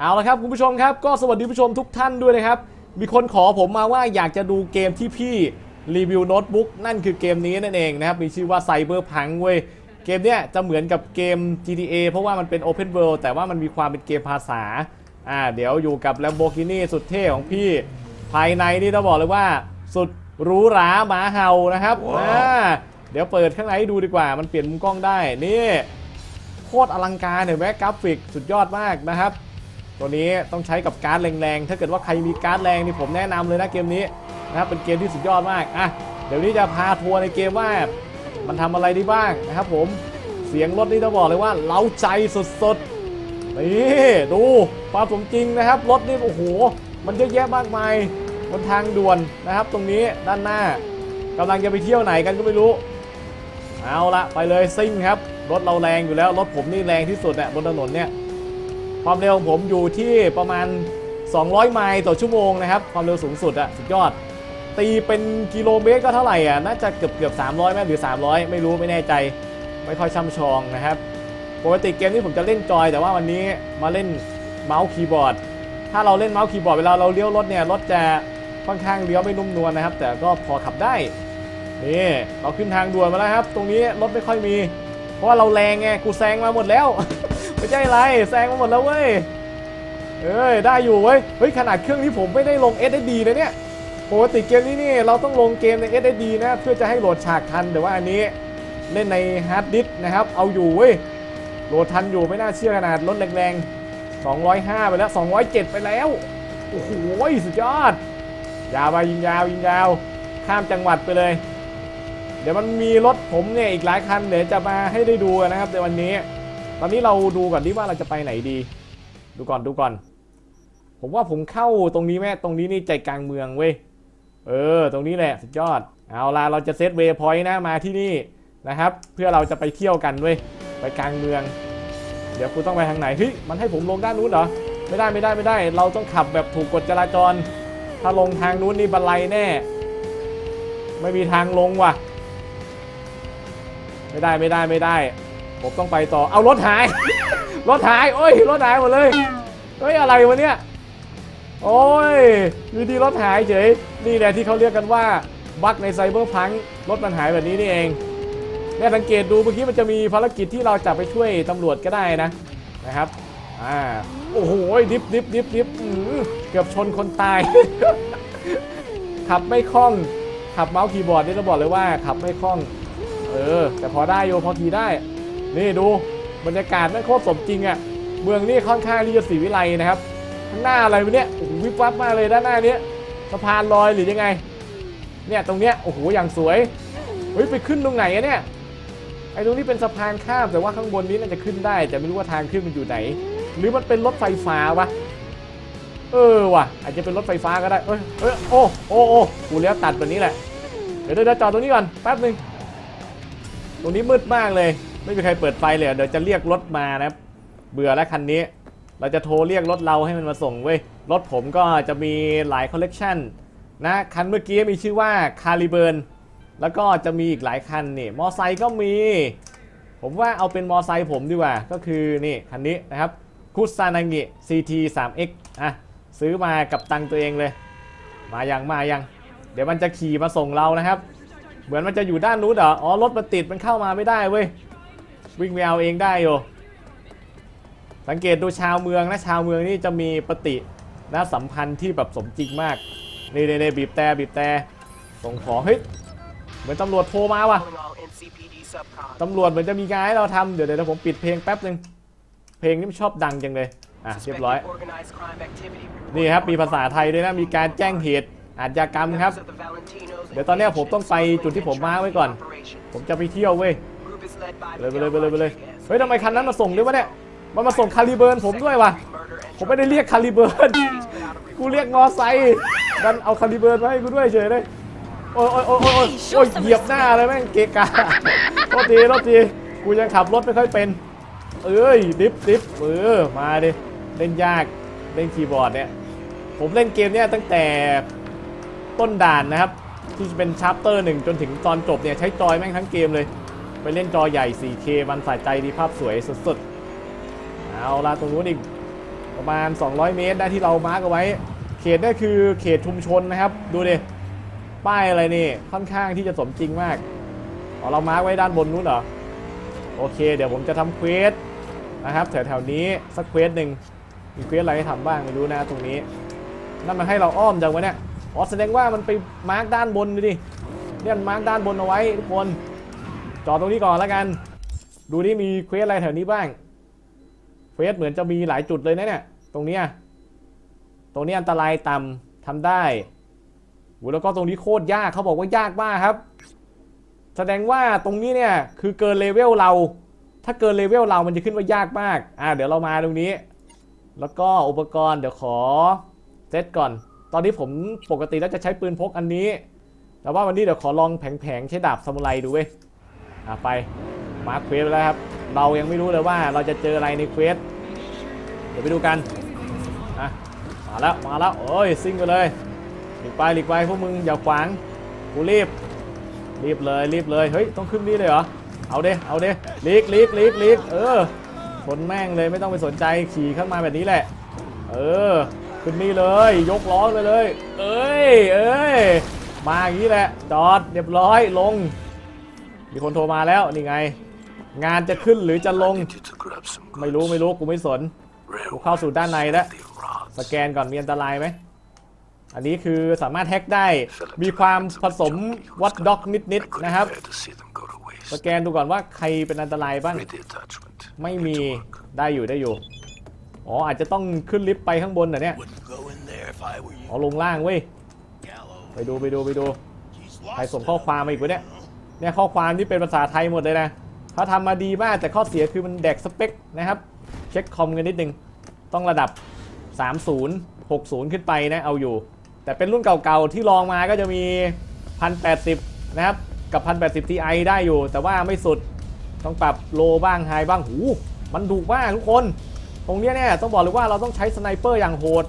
เอาละครับคุณผู้ชมครับก็สวัสดีผู้ชมทุกท่านด้วยนะครับ มีคนขอผมมาว่าอยากจะดูเกมที่พี่รีวิวโน้ตบุ๊กนั่นคือเกมนี้นั่นเองนะครับ มีชื่อว่า Cyberpunk เว้ยเกมเนี้ยจะเหมือนกับเกม GTA เพราะว่ามันเป็น Open World แต่ว่ามันมีความเป็นเกมภาษาอ่าเดี๋ยวอยู่กับ Lamborghini สุดเท่ของพี่ภายในนี่ต้องบอกเลยว่า สุดหรูหราหมาเห่านะครับอ่าเดี๋ยวเปิดข้างในให้ดูดีกว่า มันเปลี่ยนมุมกล้องได้นี่โคตรอลังการเห็นไหมกราฟิกสุดยอดมากนะครับ ตัวนี้ต้องใช้กับการ์ดแรงๆ ถ้าเกิดว่าใครมีการ์ดแรงนี่ผมแนะนำเลยนะเกมนี้นะครับเป็นเกมที่สุดยอดมากอะเดี๋ยวนี้จะพาทัวร์ในเกมว่ามันทำอะไรได้บ้างนะครับผมเสียงรถนี่ต้องบอกเลยว่าเล้าใจสุดๆนี่ดูความสมจริงนะครับรถนี่โอ้โหมันเยอะแยะมากมายบนทางด่วนนะครับ ตรงนี้ด้านหน้ากำลังจะไปเที่ยวไหนกันก็ไม่รู้เอาละไปเลยซิ่งครับรถเราแรงอยู่แล้วรถผมนี่แรงที่สุดเนี่ยบนถนนเนี่ย ความเร็วของผมอยู่ที่ประมาณ 200 ไมล์ต่อชั่วโมงนะครับ ความเร็วสูงสุดอะสุดยอด ตีเป็นกิโลเมตรก็เท่าไหร่อะน่าจะเกือบเกือบ300ไหมหรือ 300 ไม่รู้ไม่แน่ใจ ไม่ค่อยช่ำชองนะครับ ปกติเกมนี้ผมจะเล่นจอย แต่ว่าวันนี้มาเล่นเมาส์คีย์บอร์ด ถ้าเราเล่นเมาส์คีย์บอร์ดเวลาเราเลี้ยวรถเนี่ยรถจะค่อนข้างเลี้ยวไม่นุ่มนวลนะครับ แต่ก็พอขับได้นี่เราขึ้นทางด่วนมาแล้วครับ ตรงนี้รถไม่ค่อยมี เพราะว่าเราแรงไงกูแซงมาหมดแล้ว ไม่ใช่ไรแซงมาหมดแล้วเว้ย เอ้ยได้อยู่เว้ย เฮ้ยขนาดเครื่องที่ผมไม่ได้ลง SSD นะเนี่ยปกติเกมนี้นี่เราต้องลงเกมใน SSD นะเพื่อจะให้โหลดฉากทันแต่ว่าอันนี้เล่นในฮาร์ดดิสนะครับ เอาอยู่เว้ยโหลดทันอยู่ไม่น่าเชื่อขนาดรถแรงๆ 205 ไปแล้ว 207 ไปแล้ว โอ้โหสุดยอด ยาวไปยิงยาวยิงยาว ข้ามจังหวัดไปเลย เดี๋ยวมันมีรถผมเนี่ยอีกหลายคันเดี๋ยวจะมาให้ได้ดูกันนะครับในวันนี้ ตอนนี้เราดูก่อนที่ว่าเราจะไปไหนดี ดูก่อนดูก่อน ผมว่าผมเข้าตรงนี้แม่ตรงนี้นี่ใจกลางเมืองเว้ย เออ ตรงนี้แหละสุดยอด เอาล่ะเราจะเซตเวย์พอยต์นะมาที่นี่นะครับ เพื่อเราจะไปเที่ยวกันเว้ย ไปกลางเมือง เดี๋ยวคุณต้องไปทางไหนเฮ้ยมันให้ผมลงด้านนู้นเหรอ ไม่ได้ไม่ได้ไม่ได้ เราต้องขับแบบถูกกฎจราจร ถ้าลงทางนู้นนี่บันไลแน่ ไม่มีทางลงว่ะ ไม่ได้ไม่ได้ไม่ได้ ผมต้องไปต่อ เอารถหาย รถหาย โอ้ย รถหายหมดเลย เฮ้ย อะไรวะเนี่ย โอ้ยอยู่ดีรถหายเฉย นี่แหละที่เขาเรียกกันว่า บั๊กในไซเบอร์พังรถมันหายแบบนี้นี่เองเนี่ยสังเกตดูเมื่อกี้มันจะมีภารกิจที่เราจะไปช่วยตำรวจก็ได้นะ นะครับ อ่า โอ้โห ดิฟดิฟดิฟดิฟเกือบชนคนตาย ขับไม่คล่อง ขับเมาส์คีย์บอร์ดนี่ต้องบอกเลยว่าขับไม่คล่อง เออ แต่พอได้โยพอทีได้ นี่ดูบรรยากาศนั่นโคตรสมจริงอะ่ะเมืองนี่ค่อนข้างที่จะสีวิไลนะครับข้างหน้าอะไรวะเนี่ยโอ้โหวิบวับมากเลยด้านหน้านี้สะพานลอยหรือยังไง เนี่ยตรงเนี้ยโอ้โหอย่างสวยเฮ้ยไปขึ้นตรงไหนอะเนี่ยไอ้ตรงนี้เป็นสะพานข้ามแต่ว่าข้างบนนี้น่าจะขึ้นได้ แต่ไม่รู้ว่าทางขึ้นมันอยู่ไหน หรือมันเป็นรถไฟฟ้าวะเออว่ะ อาจจะเป็นรถไฟฟ้าก็ได้เอ้ยเอ้ยโอ้โอ้โอ้กูเลี้ยวตัดแบบนี้แหละเดี๋ยวเดี๋ยวจอดตรงนี้ก่อนแป๊บหนึงตรงนี้มืดมากเลย ไม่มีใครเปิดไฟเลยเดี๋ยวจะเรียกรถมานะเบื่อแล้วคันนี้ เราจะโทรเรียกรถเราให้มันมาส่งเว้ยรถผมก็จะมีหลายคอลเลกชันนะคันเมื่อกี้มีชื่อว่าคาริเบิร์นแล้วก็จะมีอีกหลายคันนี่มอไซค์ก็มี ผมว่าเอาเป็นมอไซค์ผมดีกว่า ก็คือนี่คันนี้นะครับคุซานางิ CT 3X อะซื้อมากับตังค์ตัวเองเลย มายังมายัง เดี๋ยวมันจะขี่มาส่งเรานะครับ เหมือนมันจะอยู่ด้านนู้นเหรออ๋อรถมันติดมันเข้ามาไม่ได้เว้ย วิ่งไปเอาเองได้อยู่สังเกตดูชาวเมืองนะชาวเมืองนี่จะมีปฏินะสัมพันธ์ที่แบบสมจริงมากนี่นี่นี่บีบแต่บีบแต่ส่งของเฮ้ยเหมือนตำรวจโทรมาว่ะตำรวจเหมือนจะมีงานให้เราทำเดี๋ยวเดี๋ยวผมปิดเพลงแป๊บหนึ่งเพลงนี่มันชอบดังจังเลยอะเรียบร้อยนี่ครับมีภาษาไทยด้วยนะมีการแจ้งเหตุอาชญากรรมครับ เดี๋ยวตอนนี้ผมต้องไปจุดที่ผมมาไว้ก่อน ผมจะไปเที่ยวเว้ย Group is led by เลยไปเลย Miguel ไปเลยไปเลย Rodriguez. เฮ้ยทำไมคันนั้นมาส่งด้วยวะเนี่ยมันมาส่งคาลิเบิร์นผมด้วยวะ Murder and ผมไม่ได้เรียกคาลิเบิร์นกูเรียกมอไซค์ดันเอาคาลิเบิร์นมาให้กูด้วยเฉยเลยโอ้ยโอ้ยโอ้ยโอ้ยโอ้ยโอ้ยเหยียบหน้าเลยแม่งเกะกะโทษทีโทษทีกูยังขับรถไม่ค่อยเป็น เอ้ยดิฟดิฟเออมาดิเล่นยากเล่นคีย์บอร์ดเนี่ยผมเล่นเกมเนี่ยตั้งแต่ต้นด่านนะครับ ที่เป็นชาร์ปเตอร์หนึ่งจนถึงตอนจบเนี่ยใช้จอยแม่งทั้งเกมเลยไป เล่นจอใหญ่ 4K มันสายใจดีภาพสวยสุดๆ เอาละตรงนู้นอีกประมาณ 200 เมตรได้ที่เรามาร์กเอาไว้ เขตนี่คือเขตชุมชนนะครับ ดูดิ ป้ายอะไรนี่ ค่อนข้างที่จะสมจริงมากอ๋อเรามาร์กไว้ด้านบนนู้นเหรอ โอเค เดี๋ยวผมจะทำเควสนะครับแถวๆนี้สักเควสหนึ่งมีเควสอะไรให้ทำบ้างไม่รู้นะตรงนี้ นั่นมันให้เราอ้อมจังวะเนี่ยอ๋อแสดงว่ามันไปมาร์กด้านบนดูดิเนี่ยมันมาร์กด้านบนเอาไว้ทุกคน จอดตรงนี้ก่อนแล้วกัน ดูนี่มีเควสอะไรแถวนี้บ้างเควสเหมือนจะมีหลายจุดเลยนะเนี่ย ตรงเนี้ย ตรงนี้อันตรายต่ำทำได้โหแล้วก็ตรงนี้โคตรยากเขาบอกว่ายากมากครับ แสดงว่าตรงนี้เนี่ยคือเกินเลเวลเรา ถ้าเกินเลเวลเรามันจะขึ้นว่ายากมาก อ่าเดี๋ยวเรามาตรงนี้ แล้วก็อุปกรณ์เดี๋ยวขอเซตก่อน ตอนนี้ผมปกติแล้วจะใช้ปืนพกอันนี้ แต่ว่าวันนี้เดี๋ยวขอลองแผงๆใช้ดาบซามูไรดูเว้ย ไปมาร์คเควสแล้วครับ เรายังไม่รู้เลยว่าเราจะเจออะไรในเควส เดี๋ยวไปดูกันอะมาแล้ว มาแล้ว โอ้ยซิ่งไปเลยหลีกไปหลีกไปพวกมึงอย่าขวาง กูรีบ รีบเลยรีบเลย เฮ้ย ต้องขึ้นนี่เลยเหรอ เอาเด้เอาเด้ลีกลีกลีกลีกเออชนแม่งเลยไม่ต้องไปสนใจขี่ข้างมาแบบนี้แหละ เออ ขึ้นนี่เลย ยกล้อเลยเลย เอ้ยเอ้ยมาอย่างนี้แหละ จอดเรียบร้อยลง มีคนโทรมาแล้วนี่ไง งานจะขึ้นหรือจะลง ไม่รู้ไม่รู้กูไม่สนกูเข้าสู่ด้านในแล้วสแกนก่อนมีอันตรายไหมอันนี้คือสามารถแฮ็กได้มีความผสมวัดด็อกนิดๆ couldn't นะครับ สแกนดูก่อนว่าใครเป็นอันตรายบ้าง ไม่มีได้อยู่ได้อยู่ อ๋ออาจจะต้องขึ้นลิฟต์ไปข้างบนเหรอเนี่ยอ๋อลงล่างเว้ยไปดูไปดูไปดูใครส่งข้อความมาอีกวะเนี่ย เนี่ยข้อความที่เป็นภาษาไทยหมดเลยนะเขาทำมาดีมากแต่ข้อเสียคือมันแดกสเปคนะครับเช็คคอมกันนิดนึงต้องระดับ 30 60 ขึ้นไปนะเอาอยู่ แต่เป็นรุ่นเก่าๆที่ลองมาก็จะมี 1080 นะครับ กับ 1080 Ti ได้อยู่ แต่ว่าไม่สุดต้องปรับโลบ้างไฮบ้างหูมันดุมากทุกคน ตรงเนี้ยเนี่ยต้องบอกเลยว่าเราต้องใช้สไนเปอร์อย่างโหด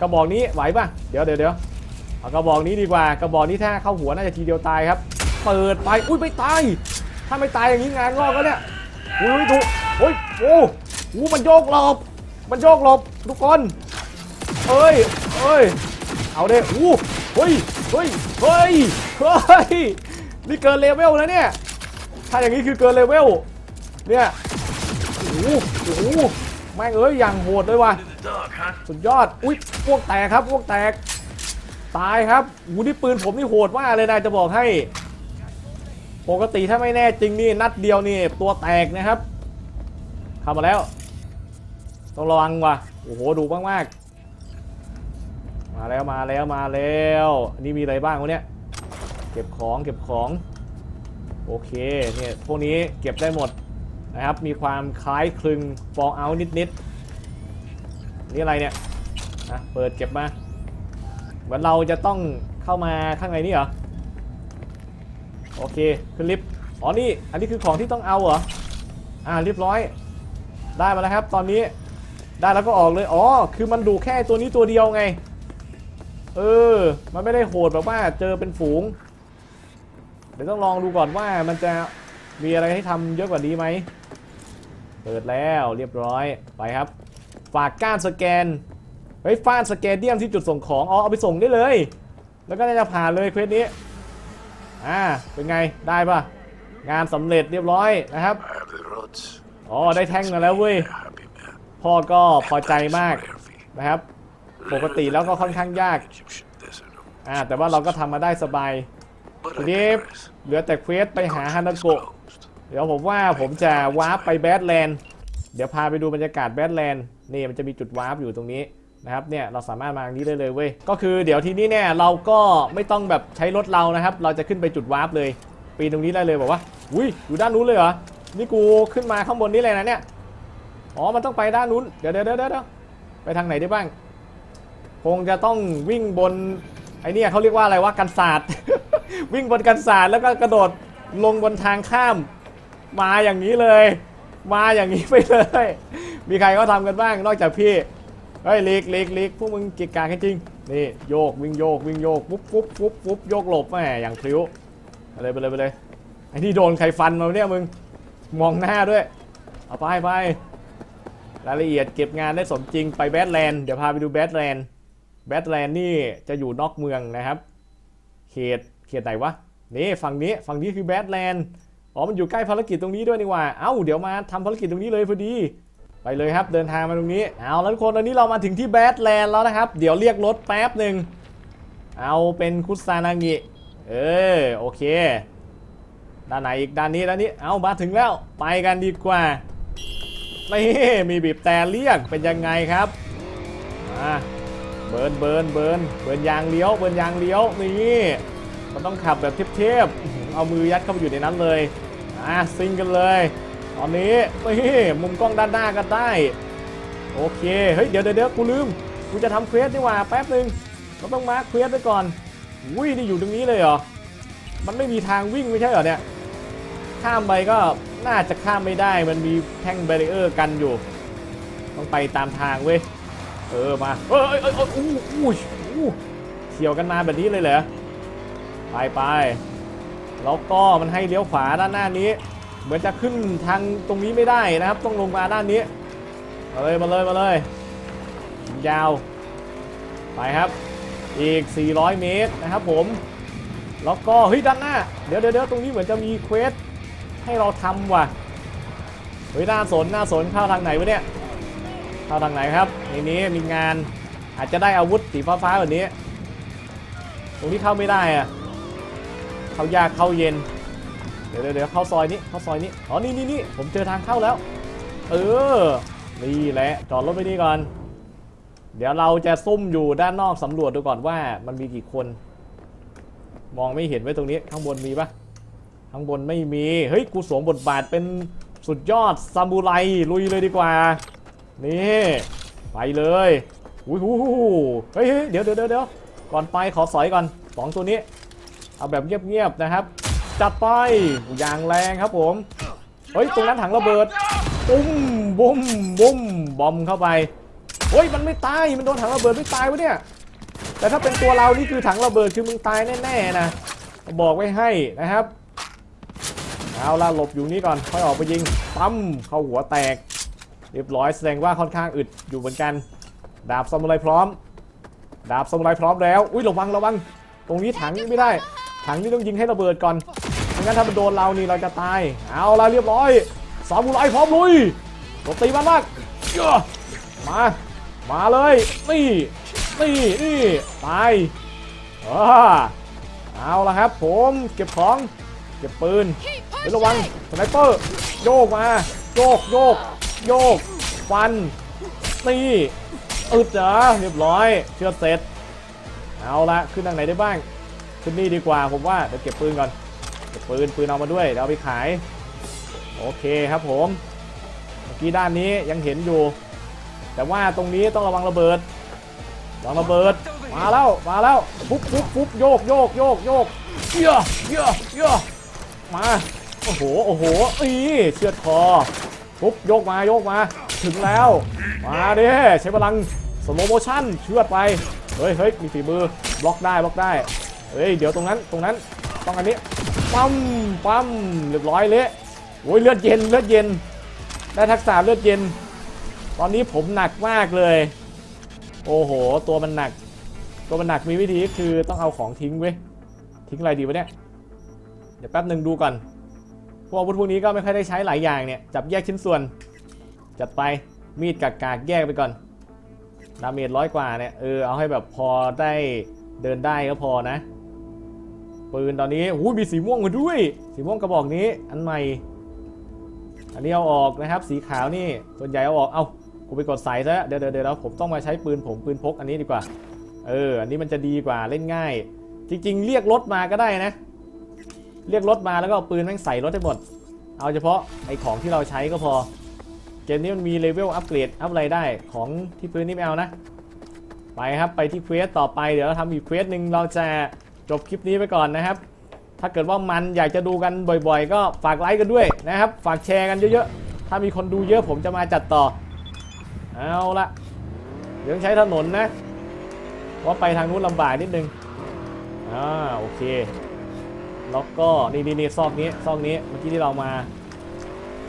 กระบอกนี้ไหวป่ะ เดี๋ยวเดี๋ยวเดี๋ยวเอากระบอกนี้ดีกว่ากระบอกนี้ถ้าเข้าหัวน่าจะทีเดียวตายครับ เปิดไป อุ้ยไม่ตาย ถ้าไม่ตายอย่างนี้งานงอกแล้วเนี่ย อุ้ยดุโอ้ยโอ้โหมันโยกหลบ มันโยกหลบทุกคนเอ้ยเอ้ย เอาเด้อู้เฮ้ย เฮ้ย เฮ้ย เฮ้ย นี่เกินเลเวลแล้วเนี่ย ถ้าอย่างนี้คือเกินเลเวล เนี่ยโอ้โหโอ้โหแม่งเอ้ย อย่างโหดเลยว่ะ สุดยอด อุ้ยพวกแตกครับพวกแตก ตายครับหูนี่ปืนผมนี่โหดมากเลยนะจะบอกให้ ปกติถ้าไม่แน่จริงนี่นัดเดียวนี่ตัวแตกนะครับเข้ามาแล้ว ต้องระวังว่ะโอ้โหดูมากๆมาแล้วมาแล้วมาแล้วอันนี่มีอะไรบ้างวะเนี่ยเก็บของเก็บของโอเคเนี่ยพวกนี้เก็บได้หมดนะครับ มีความคล้ายคลึงฟองเอานิดๆนี่อะไรเนี่ยอะเปิดเก็บมาเหมือนเราจะต้องเข้ามาข้างในนี่เหรอ โอเคขึ้นลิฟต์อ๋อนี่อันนี้คือของที่ต้องเอาเหรออ่าเรียบร้อย ได้มาแล้วครับ ตอนนี้ได้แล้วก็ออกเลยอ๋อคือมันดูแค่ตัวนี้ตัวเดียวไง เออ มันไม่ได้โหดแบบว่าเจอเป็นฝูง เดี๋ยวต้องลองดูก่อนว่ามันจะมีอะไรให้ทำเยอะกว่านี้ไหมเปิดแล้วเรียบร้อยไปครับ ฝากก้านสแกนไว้ฟาดสแกนเดียมที่จุดส่งของอ๋อเอาไปส่งได้เลย แล้วก็น่าจะผ่านเลยเควสนี้ อ่าเป็นไงได้ปะงานสำเร็จเรียบร้อยนะครับอ๋อได้แท่งมาแล้วเว้ยพ่อก็พอใจมากนะครับ ปกติแล้วก็ค่อนข้างยากอ่าแต่ว่าเราก็ทำมาได้สบายทีนี้เหลือแต่เควสไปหาฮานาโกะเดี๋ยวผมว่าผมจะวาร์ปไปแบดแลนด์เดี๋ยวพาไปดูบรรยากาศแบดแลนด์นี่มันจะมีจุดวาร์ปอยู่ตรงนี้ นะครับเนี่ยเราสามารถมาทางนี้ได้เลยเว้ยก็คือเดี๋ยวทีนี้เนี่ยเราก็ไม่ต้องแบบใช้รถเรานะครับ เราจะขึ้นไปจุดวาร์ปเลยปีนตรงนี้ได้เลยบอกว่าอุ้ยอยู่ด้านนู้นเลยเหรอนี่กูขึ้นมาข้างบนนี้เลยนะเนี่ยอ๋อมันต้องไปด้านนู้นเดี๋ยวเดี๋ยวเดี๋ยวเดี๋ยวไปทางไหนได้บ้าง คงจะต้องวิ่งบนไอเนี่ยเขาเรียกว่าอะไรวะกันศาสตร์วิ่งบนกันศาสตร์แล้วก็กระโดดลงบนทางข้ามมาอย่างนี้เลย มาอย่างนี้ไปเลย มีใครเขาทำกันบ้างนอกจากพี่ เฮ้ยลีกเลีกเลีกพวกมึงเกิจการกันจริงนี่โยกวิ่งโยกวิ่งโยกปุ๊บปุ๊บปุ๊บปุ๊บโยกหลบแหมอย่างพลิ้วไปเลยไปเลยไปเลยไอ้นี่โดนใครฟันมาเนี่ยมึงมองหน้าด้วยเอาไปไปรายละเอียดเก็บงานได้สมจริงไปแบทแลนด์เดี๋ยวพาไปดูแบทแลนด์แบทแลนด์นี่จะอยู่นอกเมืองนะครับ เขตเขตไหนวะนี่ฝั่งนี้ฝั่งนี้คือแบทแลนด์อ๋อมันอยู่ใกล้ภารกิจตรงนี้ด้วยนี่ว่าเอ้าเดี๋ยวมาทำภารกิจตรงนี้เลยพอดี ไปเลยครับเดินทางมาตรงนี้ เอาแล้วทุกคนตอนนี้เรามาถึงที่แบทแลนด์แล้วนะครับ เดี๋ยวเรียกรถแป๊บหนึ่ง เอาเป็นคุซานางิ เออโอเค ด้านไหนอีกด้านนี้ด้านนี้ เอามาถึงแล้ว ไปกันดีกว่า นี่มีบีบแต่เรียกเป็นยังไงครับ มาเบิร์นเบิร์นเบิร์นเบิร์นยางเลี้ยว เบิร์นยางเลี้ยว นี่ มันต้องขับแบบเทพๆอื้อหือเอามือยัดเข้าไปอยู่ในนั้นเลย อะซิงกันเลย ตอนนี้นี่มุมกล้องด้านหน้าก็ได้ โอเค เฮ้ย เดี๋ยวเดี๋ยวกูลืม กูจะทำเควสนี่หว่าแป๊บหนึ่งเราต้องมาร์คเควสไว้ก่อนอุ้ยนี่อยู่ตรงนี้เลยเหรอ มันไม่มีทางวิ่งไม่ใช่เหรอเนี่ย ข้ามไปก็น่าจะข้ามไม่ได้ มันมีแท่งแบรเออร์กันอยู่ ต้องไปตามทางเว้ย เออมา เอ้ยเอ้ยเอ้ยอู้อู้อู้เฉียวกันมาแบบนี้เลยเหรอ ไปไปแล้วก็มันให้เลี้ยวขวาด้านหน้านี้ เหมือนจะขึ้นทางตรงนี้ไม่ได้นะครับ ต้องลงมาด้านนี้ มาเลยมาเลยมาเลย ยาว ไปครับ อีก 400 เมตรนะครับผม แล้วก็เฮ้ยด้านหน้า เดี๋ยวเดี๋ยวตรงนี้เหมือนจะมีเควสให้เราทำว่ะ เฮ้ยน่าสนน่าสนเข้าทางไหนวะเนี่ย เข้าทางไหนครับ ในนี้มีงานอาจจะได้อาวุธสีฟ้าๆแบบนี้ ตรงนี้เข้าไม่ได้อะเข้ายากเข้าเย็น เดี๋ยวเดี๋ยวเข้าซอยนี้เข้าซอยนี้อ๋อนี่นี่นี่ผมเจอทางเข้าแล้ว เออนี่แหละจอดรถไปนี่ก่อน เดี๋ยวเราจะซุ่มอยู่ด้านนอกสำรวจดูก่อนว่ามันมีกี่คน มองไม่เห็นไว้ตรงนี้ข้างบนมีปะข้างบนไม่มีเฮ้ยกูสวมบทบาทเป็นสุดยอดซามูไรลุยเลยดีกว่า นี่ไปเลยอุ้ยหูเฮ้ยเดี๋ยวเดี๋ยวเดี๋ยวเดี๋ยวก่อนไปขอสอยก่อนสองตัวนี้ เอาแบบเงียบๆนะครับ จัดไปอย่างแรงครับผม เฮ้ย ตรงนั้นถังระเบิด ปุ้มบุ้มบุ้มบอมเข้าไปเฮ้ย มันไม่ตาย มันโดนถังระเบิดไม่ตายวะเนี่ย แต่ถ้าเป็นตัวเรานี่คือถังระเบิดคือมึงตายแน่ๆนะ บอกไว้ให้นะครับ เอาละหลบอยู่นี่ก่อน ค่อยออกไปยิง ปั๊มเข้าหัวแตก เรียบร้อยแสดงว่าค่อนข้างอึดอยู่เหมือนกัน ดาบซามูไรพร้อม ดาบซามูไรพร้อมแล้ว อุ้ยระวังระวัง ตรงนี้ถังยิงไม่ได้ ถังนี่ต้องยิงให้ระเบิดก่อนไม่งั้นถ้ามันโดนเรานี่เราจะตาย เอาละเรียบร้อยซามูไรพร้อมลุยโจมตีมันมากมา มาเลย นี่ นี่ นี่ตายอ่าเอาละครับผมเก็บของ เก็บปืนเดี๋ยวระวังสไนเปอร์โยกมา โยกโยกโยกฟันนี่อึดเหรอเรียบร้อย เชือดเสร็จ เอาละขึ้นทางไหนได้บ้าง ขึ้นนี่ดีกว่าผมว่าเดี๋ยวเก็บปืนก่อนเก็บปืนปืนเอามาด้วยเดี๋ยวเอาไปขาย โอเคครับผมเมื่อกี้ด้านนี้ยังเห็นอยู่ แต่ว่าตรงนี้ต้องระวังระเบิดระวังระเบิดมาแล้วมาแล้วปุ๊บปุ๊บปุ๊บโยกโยกโยกโยกเยอะเยอะเยอะมาโอ้โหโอ้โหอีเชือดคอปุ๊บโยกมาโยกมาถึงแล้วมาดิใช้พลังสโลโมชั่นเชือดไปเฮ้ยเฮ้ยมีฝีมือบล็อกได้บล็อกได้ เฮ้ยเดี๋ยวตรงนั้นตรงนั้นต้องอันนี้ปั๊มปั๊มเรียบร้อยเละโอ้ยเลือดเย็นเลือดเย็น ได้ทักษะเลือดเย็น ตอนนี้ผมหนักมากเลย โอ้โห ตัวมันหนัก ตัวมันหนักมีวิธีคือต้องเอาของทิ้งเว้ยทิ้งอะไรดีวะเนี่ยเดี๋ยวแป๊บหนึ่งดูก่อนพวกอาวุธพวกนี้ก็ไม่ค่อยได้ใช้หลายอย่างเนี่ยจับแยกชิ้นส่วน จัดไปมีดกากากแยกไปก่อนดาเมจร้อยกว่าเนี่ยเออเอาให้แบบพอได้เดินได้ก็พอนะ ปืนตอนนี้โอ้ยมีสีม่วงมาด้วย สีม่วงกระบอกนี้ อันใหม่ อันนี้เอาออกนะครับ สีขาวนี่ ส่วนใหญ่เอาออก เอากูไปกดใส่ซะ เดี๋ยวเดี๋ยวเดี๋ยวผมต้องมาใช้ปืนผมปืนพกอันนี้ดีกว่า เออ อันนี้มันจะดีกว่าเล่นง่าย จริง ๆ เรียกรถมาก็ได้นะ เรียกรถมาแล้วก็เอาปืนแม่งใส่รถให้หมด เอาเฉพาะไอของที่เราใช้ก็พอ เกมนี้มันมีเลเวลอัปเกรดอัพอะไรได้ ของที่พื้นนี่ไม่เอานะ ไปครับไปที่เควสต่อไป เดี๋ยวเราทำอีกเควสหนึ่งเราจะ จบคลิปนี้ไปก่อนนะครับ ถ้าเกิดว่ามันอยากจะดูกันบ่อย ๆ ก็ฝากไลค์กันด้วยนะครับ ฝากแชร์กันเยอะๆ ถ้ามีคนดูเยอะผมจะมาจัดต่อ เอาละเดี๋ยวใช้ถนนนะเพราไปทางนู้นลำบากนิดนึง อ่าโอเค แล้วก็นี่นี่นี่ซอกนี้ซอกนี้เมื่อกี้ที่เรามา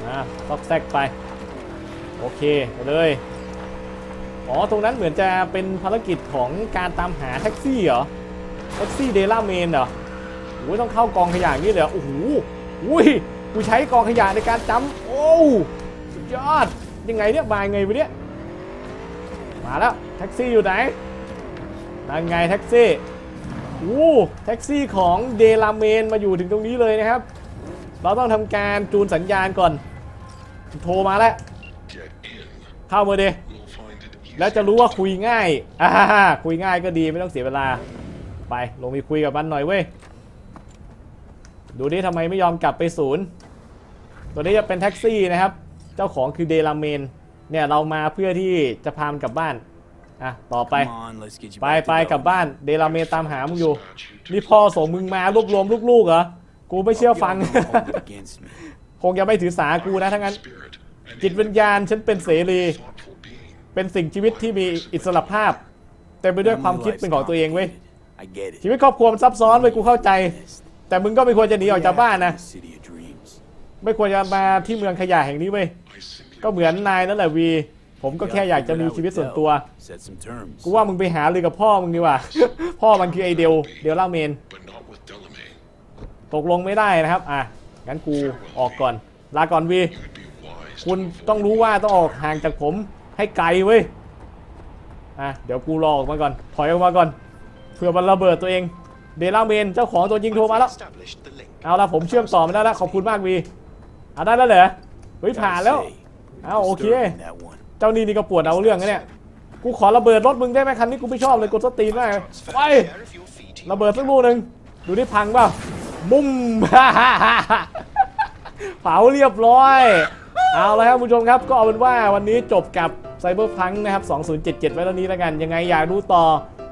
อ่าซอกแซกไป โอเคไปเลยอ๋อ ตรงนั้นเหมือนจะเป็นภารกิจของการตามหาแท็กซี่เหรอ แท็กซี่เดล่าเมนเหรอโอ้ยต้องเข้ากองขยะงนี้เลยโอ้โหอุ้ยกูใช้กองขยะในการจำโอ้สุดยอด ยังไงเนี่ยมายังไงวะเนี่ยมาแล้วแท็กซี่อยู่ไหนนั่นไงแท็กซี่โอ้แท็กซี่ของเดลาเมนมาอยู่ถึงตรงนี้เลยนะครับ เราต้องทำการจูนสัญญาณก่อน โทรมาแล้ว เข้ามาเด We'll find it easy. แล้วจะรู้ว่าคุยง่ายอ่าคุยง่ายก็ดีไม่ต้องเสียเวลา ไปลงไปคุยกับมันหน่อยเว้ย ดูดิทำไมไม่ยอมกลับไปศูนย์ ตัวนี้จะเป็นแท็กซี่นะครับ เจ้าของคือเดลาเมน เนี่ยเรามาเพื่อที่จะพามนกลับบ้าน อะ ต่อไป Come on, let's get you ไป back ไป to กลับ Delaware. บ้าน เดลาเมนตามหามึงอยู่ Dispatch you to นี่พ่อส่งมึงมารวบรวมลูกๆเหรอ กูไม่เชื่อฟัง Y'all gonna hold it against me. คงจะไม่ถือสากูนะทั้งนั้น spirit and จิตวิญญาณฉันเป็นเสรี thoughtful being. เป็นสิ่งชีวิตที่มีอิสระภาพ เต็มไปด้วยความคิดเป็นของตัวเองเว้ย I get it. ชีวิตครอบครัวมันซับซ้อนเว้ยกูเข้าใจ แต่มึงก็ไม่ควรจะหนีออกจากบ้านนะ The City of Dreams. ไม่ควรจะมาที่เมืองขยะแห่งนี้เว้ย I simulate ก็เหมือนนายนั่นแหละวี ผมก็แค่อยากจะมีชีวิตส่วนตัว Set some terms. กูว่ามึงไปหาเลยกับพ่อมึงดีกว่า พ่อมันคือไอเดล เดลล่าเมน but not with Delamain. ตกลงไม่ได้นะครับ อะ งั้นกูออกก่อน ลาก่อนวี You'd be wise คุณต้องรู้ว่าต้องออกห่างจากผมให้ไกลเว้ย อะ เดี๋ยวกูรอออกมาก่อน ถอยออกมาก่อน เพื่อมันระเบิดตัวเองเดล่าเมนเจ้าของตัวจริงโทรมาแล้วเอาละผมเชื่อมต่อมาได้แล้วขอบคุณมากวีเอาได้แล้วเหรอเฮ้ยผ่านแล้วเอาโอเค เจ้านี่นี่ก็ปวดเอาเรื่องนะเนี่ยกูขอระเบิดรถมึงได้ไหมคันนี้กูไม่ชอบเลยกดสตีนมากไประเบิดสักลูกหนึ่งดูที่พังเปล่าบุ้มเผาเรียบร้อย เอาละครับคุณผู้ชมครับก็เอาเป็นว่าวันนี้จบกับไซเบอร์พังนะครับ 2077 ไว้แล้วนี้แล้วกัน ยังไงอยากดูต่อ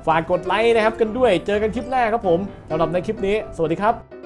ฝากกดไลค์นะครับกันด้วย เจอกันคลิปหน้าครับผมสำหรับในคลิปนี้ สวัสดีครับ